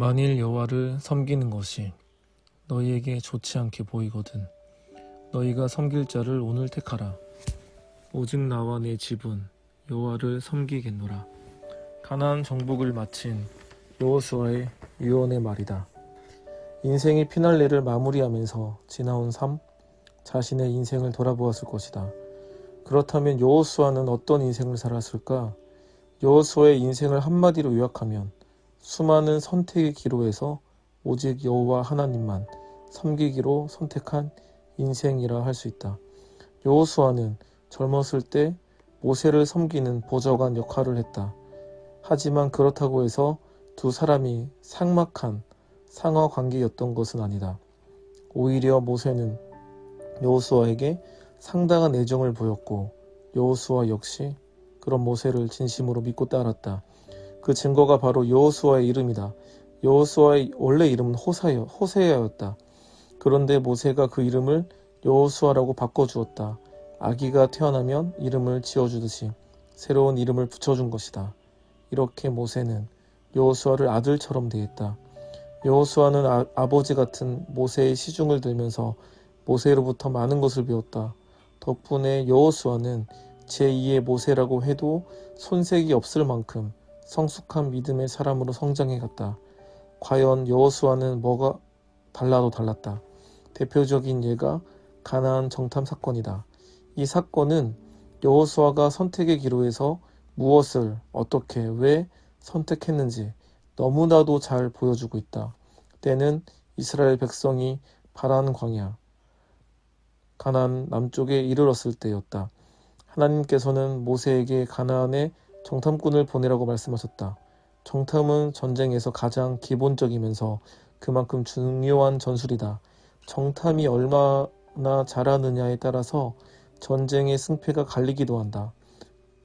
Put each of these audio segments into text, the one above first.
만일 여호와를 섬기는 것이 너희에게 좋지 않게 보이거든 너희가 섬길 자를 오늘 택하라. 오직 나와 내 집은 여호와를 섬기겠노라. 가나안 정복을 마친 여호수아의 유언의 말이다. 인생의 피날레를 마무리하면서 지나온 삶 자신의 인생을 돌아보았을 것이다. 그렇다면 여호수아는 어떤 인생을 살았을까? 여호수아의 인생을 한마디로 요약하면 수많은 선택의 기로에서 오직 여호와 하나님만 섬기기로 선택한 인생이라 할 수 있다. 여호수아는 젊었을 때 모세를 섬기는 보좌관 역할을 했다. 하지만 그렇다고 해서 두 사람이 삭막한 상하 관계였던 것은 아니다. 오히려 모세는 여호수아에게 상당한 애정을 보였고 여호수아 역시 그런 모세를 진심으로 믿고 따랐다. 그 증거가 바로 여호수아의 이름이다. 여호수아의 원래 이름은 호사여, 호세야였다. 그런데 모세가 그 이름을 여호수아라고 바꿔주었다. 아기가 태어나면 이름을 지어주듯이 새로운 이름을 붙여준 것이다. 이렇게 모세는 여호수아를 아들처럼 대했다. 여호수아는 아, 아버지 같은 모세의 시중을 들면서 모세로부터 많은 것을 배웠다. 덕분에 여호수아는 제2의 모세라고 해도 손색이 없을 만큼 성숙한 믿음의 사람으로 성장해 갔다. 과연 여호수아는 뭐가 달라도 달랐다. 대표적인 예가 가나안 정탐 사건이다. 이 사건은 여호수아가 선택의 기로에서 무엇을 어떻게 왜 선택했는지 너무나도 잘 보여주고 있다. 때는 이스라엘 백성이 바란 광야 가나안 남쪽에 이르렀을 때였다. 하나님께서는 모세에게 가나안에 정탐꾼을 보내라고 말씀하셨다. 정탐은 전쟁에서 가장 기본적이면서 그만큼 중요한 전술이다. 정탐이 얼마나 잘하느냐에 따라서 전쟁의 승패가 갈리기도 한다.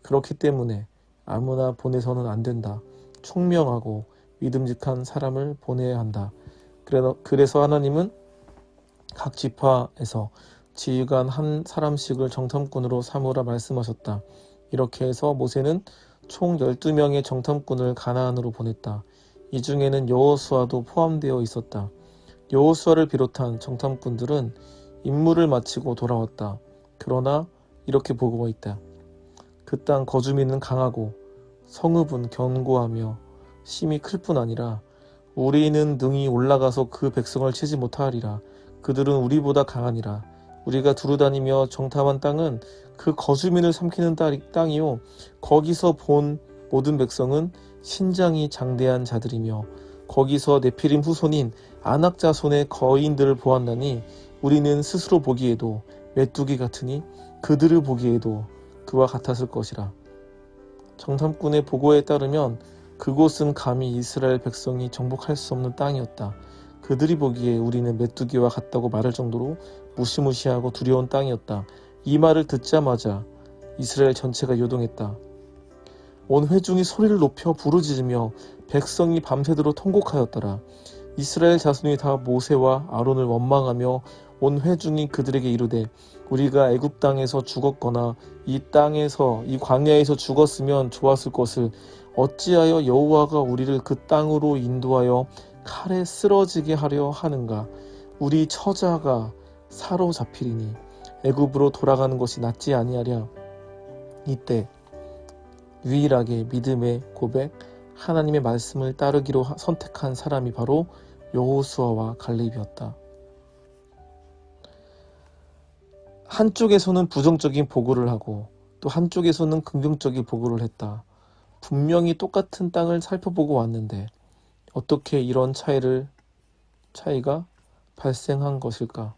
그렇기 때문에 아무나 보내서는 안 된다. 총명하고 믿음직한 사람을 보내야 한다. 그래서 하나님은 각 지파에서 지휘관 한 사람씩을 정탐꾼으로 삼으라 말씀하셨다. 이렇게 해서 모세는 총 12명의 정탐꾼을 가나안으로 보냈다. 이 중에는 여호수아도 포함되어 있었다. 여호수아를 비롯한 정탐꾼들은 임무를 마치고 돌아왔다. 그러나 이렇게 보고가 있다. 그 땅 거주민은 강하고 성읍은 견고하며 심이 클 뿐 아니라 우리는 능히 올라가서 그 백성을 치지 못하리라. 그들은 우리보다 강하니라. 우리가 두루 다니며 정탐한 땅은 그 거주민을 삼키는 땅이요. 거기서 본 모든 백성은 신장이 장대한 자들이며 거기서 네피림 후손인 안악 자손의 거인들을 보았나니 우리는 스스로 보기에도 메뚜기 같으니 그들을 보기에도 그와 같았을 것이라. 정탐꾼의 보고에 따르면 그곳은 감히 이스라엘 백성이 정복할 수 없는 땅이었다. 그들이 보기에 우리는 메뚜기와 같다고 말할 정도로 무시무시하고 두려운 땅이었다. 이 말을 듣자마자 이스라엘 전체가 요동했다. 온 회중이 소리를 높여 부르짖으며 백성이 밤새도록 통곡하였더라. 이스라엘 자손이 다 모세와 아론을 원망하며 온 회중이 그들에게 이르되 우리가 애굽 땅에서 죽었거나 이 땅에서 이 광야에서 죽었으면 좋았을 것을 어찌하여 여호와가 우리를 그 땅으로 인도하여 칼에 쓰러지게 하려 하는가 우리 처자가 사로잡히리니 애굽으로 돌아가는 것이 낫지 아니하랴 이때 유일하게 믿음의 고백 하나님의 말씀을 따르기로 선택한 사람이 바로 여호수아와 갈렙이었다. 한쪽에서는 부정적인 보고를 하고 또 한쪽에서는 긍정적인 보고를 했다. 분명히 똑같은 땅을 살펴보고 왔는데 어떻게 이런 차이를 차이가 발생한 것일까?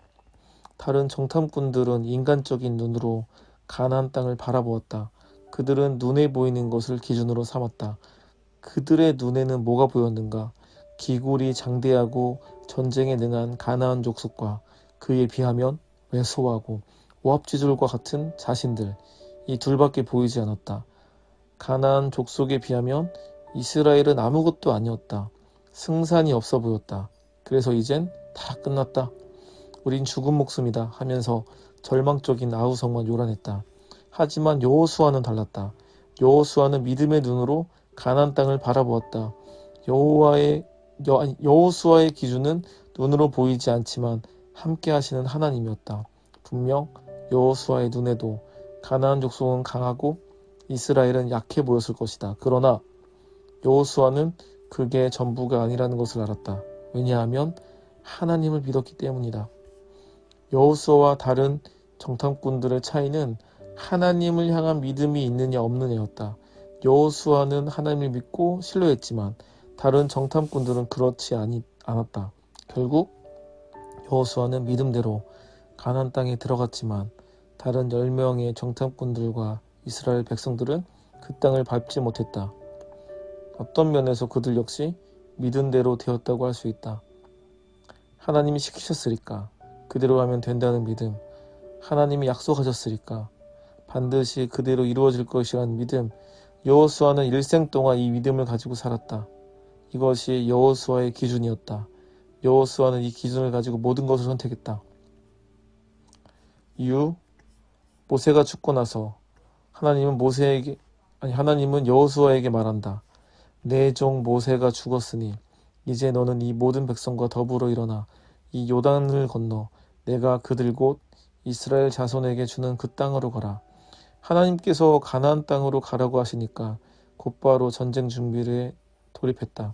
다른 정탐꾼들은 인간적인 눈으로 가나안 땅을 바라보았다. 그들은 눈에 보이는 것을 기준으로 삼았다. 그들의 눈에는 뭐가 보였는가? 기골이 장대하고 전쟁에 능한 가나안 족속과 그에 비하면 왜소하고 오합지졸과 같은 자신들 이 둘밖에 보이지 않았다. 가나안 족속에 비하면 이스라엘은 아무것도 아니었다. 승산이 없어 보였다. 그래서 이젠 다 끝났다. 우린 죽은 목숨이다 하면서 절망적인 아우성만 요란했다. 하지만 여호수아는 달랐다. 여호수아는 믿음의 눈으로 가난 땅을 바라보았다. 여호와의 여호수아의 기준은 눈으로 보이지 않지만 함께 하시는 하나님이었다. 분명 여호수아의 눈에도 가나안 족속은 강하고 이스라엘은 약해 보였을 것이다. 그러나 여호수아는 그게 전부가 아니라는 것을 알았다. 왜냐하면 하나님을 믿었기 때문이다. 여호수아와 다른 정탐꾼들의 차이는 하나님을 향한 믿음이 있느냐 없느냐였다. 여호수아는 하나님을 믿고 신뢰했지만 다른 정탐꾼들은 그렇지 아니, 않았다. 결국 여호수아는 믿음대로 가나안 땅에 들어갔지만 다른 10명의 정탐꾼들과 이스라엘 백성들은 그 땅을 밟지 못했다. 어떤 면에서 그들 역시 믿은 대로 되었다고 할 수 있다. 하나님이 시키셨으니까 그대로 하면 된다는 믿음, 하나님이 약속하셨으니까 반드시 그대로 이루어질 것이라는 믿음, 여호수아는 일생 동안 이 믿음을 가지고 살았다. 이것이 여호수아의 기준이었다. 여호수아는 이 기준을 가지고 모든 것을 선택했다. 이후 모세가 죽고 나서 하나님은 모세에게 아니 하나님은 여호수아에게 말한다. 내 종 모세가 죽었으니 이제 너는 이 모든 백성과 더불어 일어나 이 요단을 건너 내가 그들 곧 이스라엘 자손에게 주는 그 땅으로 가라. 하나님께서 가나안 땅으로 가라고 하시니까 곧바로 전쟁 준비를 돌입했다.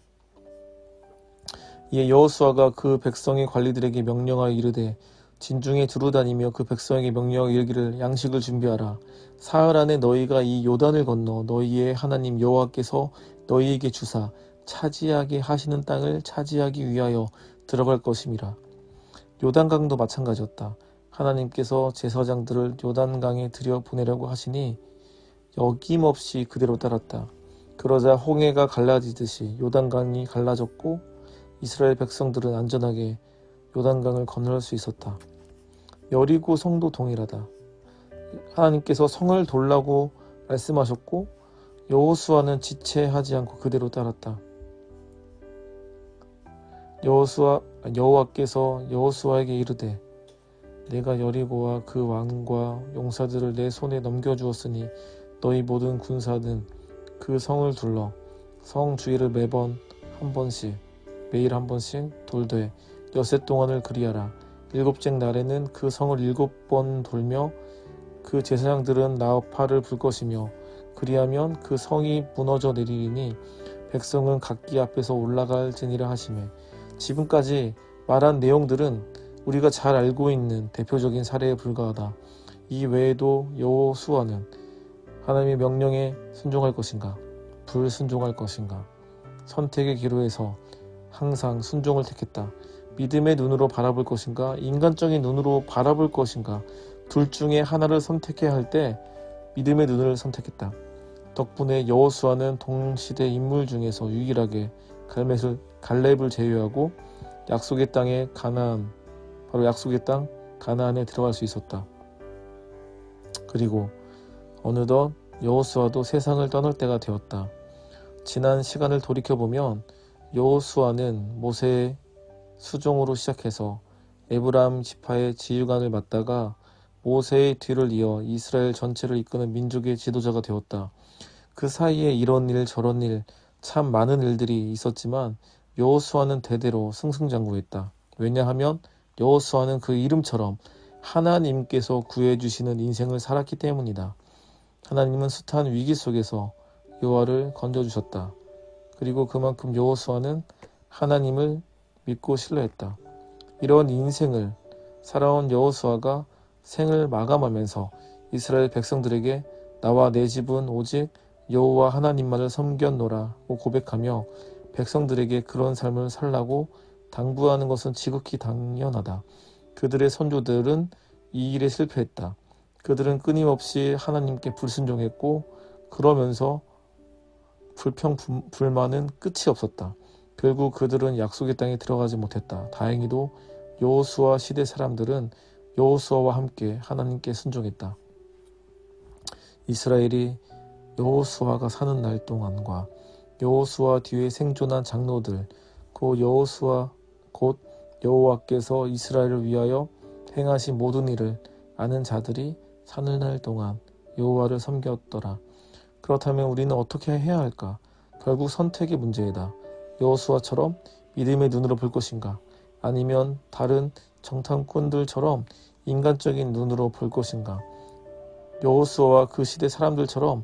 이에 여호수아가 그 백성의 관리들에게 명령하여 이르되 진중에 두루다니며 그 백성에게 명령하여 이르기를 양식을 준비하라. 사흘 안에 너희가 이 요단을 건너 너희의 하나님 여호와께서 너희에게 주사 차지하게 하시는 땅을 차지하기 위하여 들어갈 것임이라. 요단강도 마찬가지였다. 하나님께서 제사장들을 요단강에 들여 보내려고 하시니 여김없이 그대로 따랐다. 그러자 홍해가 갈라지듯이 요단강이 갈라졌고 이스라엘 백성들은 안전하게 요단강을 건널 수 있었다. 여리고 성도 동일하다. 하나님께서 성을 돌라고 말씀하셨고 여호수아는 지체하지 않고 그대로 따랐다. 여호수아 여호와께서 여호수아에게 이르되 내가 여리고와 그 왕과 용사들을 내 손에 넘겨 주었으니 너희 모든 군사는 그 성을 둘러 성 주위를 매번 한 번씩 매일 한 번씩 돌되 여세 동안을 그리하라. 일곱째 날에는 그 성을 일곱 번 돌며 그 제사장들은 나팔을 불 것이며 그리하면 그 성이 무너져 내리리니 백성은 각기 앞에서 올라갈지니라 하시매 지금까지 말한 내용들은 우리가 잘 알고 있는 대표적인 사례에 불과하다. 이 외에도 여호수아는 하나님의 명령에 순종할 것인가, 불순종할 것인가, 선택의 기로에서 항상 순종을 택했다. 믿음의 눈으로 바라볼 것인가, 인간적인 눈으로 바라볼 것인가, 둘 중에 하나를 선택해야 할 때 믿음의 눈을 선택했다. 덕분에 여호수아는 동시대 인물 중에서 유일하게 갈met을 갈렙을 제외하고 약속의 땅에 가나안 바로 약속의 땅 가나안에 들어갈 수 있었다. 그리고 어느덧 여호수아도 세상을 떠날 때가 되었다. 지난 시간을 돌이켜 보면 여호수아는 모세의 수종으로 시작해서 에브라임 지파의 지휘관을 맡다가 모세의 뒤를 이어 이스라엘 전체를 이끄는 민족의 지도자가 되었다. 그 사이에 이런 일 저런 일 참 많은 일들이 있었지만 여호수아는 대대로 승승장구했다. 왜냐하면 여호수아는 그 이름처럼 하나님께서 구해주시는 인생을 살았기 때문이다. 하나님은 숱한 위기 속에서 여호와를 건져주셨다. 그리고 그만큼 여호수아는 하나님을 믿고 신뢰했다. 이런 인생을 살아온 여호수아가 생을 마감하면서 이스라엘 백성들에게 나와 내 집은 오직 여호와 하나님만을 섬겼노라고 고백하며 백성들에게 그런 삶을 살라고 당부하는 것은 지극히 당연하다. 그들의 선조들은 이 일에 실패했다. 그들은 끊임없이 하나님께 불순종했고 그러면서 불평 불만은 끝이 없었다. 결국 그들은 약속의 땅에 들어가지 못했다. 다행히도 여호수아 시대 사람들은 여호수아와 함께 하나님께 순종했다. 이스라엘이 여호수아가 사는 날 동안과 여호수아 뒤에 생존한 장로들 그 여호수아 곧 여호와께서 이스라엘을 위하여 행하신 모든 일을 아는 자들이 사는 날 동안 여호와를 섬겼더라. 그렇다면 우리는 어떻게 해야 할까? 결국 선택의 문제이다. 여호수아처럼 믿음의 눈으로 볼 것인가? 아니면 다른 정탐꾼들처럼 인간적인 눈으로 볼 것인가? 여호수아와 그 시대 사람들처럼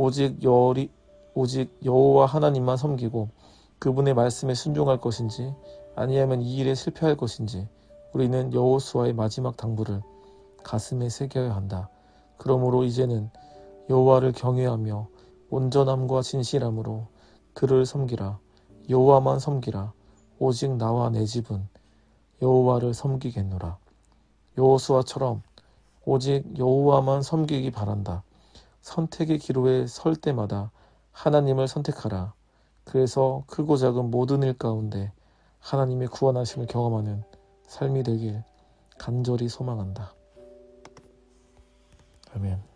오직 여리 오직 여호와 하나님만 섬기고 그분의 말씀에 순종할 것인지 아니하면 이 일에 실패할 것인지 우리는 여호수아의 마지막 당부를 가슴에 새겨야 한다. 그러므로 이제는 여호와를 경외하며 온전함과 진실함으로 그를 섬기라. 여호와만 섬기라. 오직 나와 내 집은 여호와를 섬기겠노라. 여호수아처럼 오직 여호와만 섬기기 바란다. 선택의 기로에 설 때마다 하나님을 선택하라. 그래서 크고 작은 모든 일 가운데 하나님의 구원하심을 경험하는 삶이 되길 간절히 소망한다. 아멘.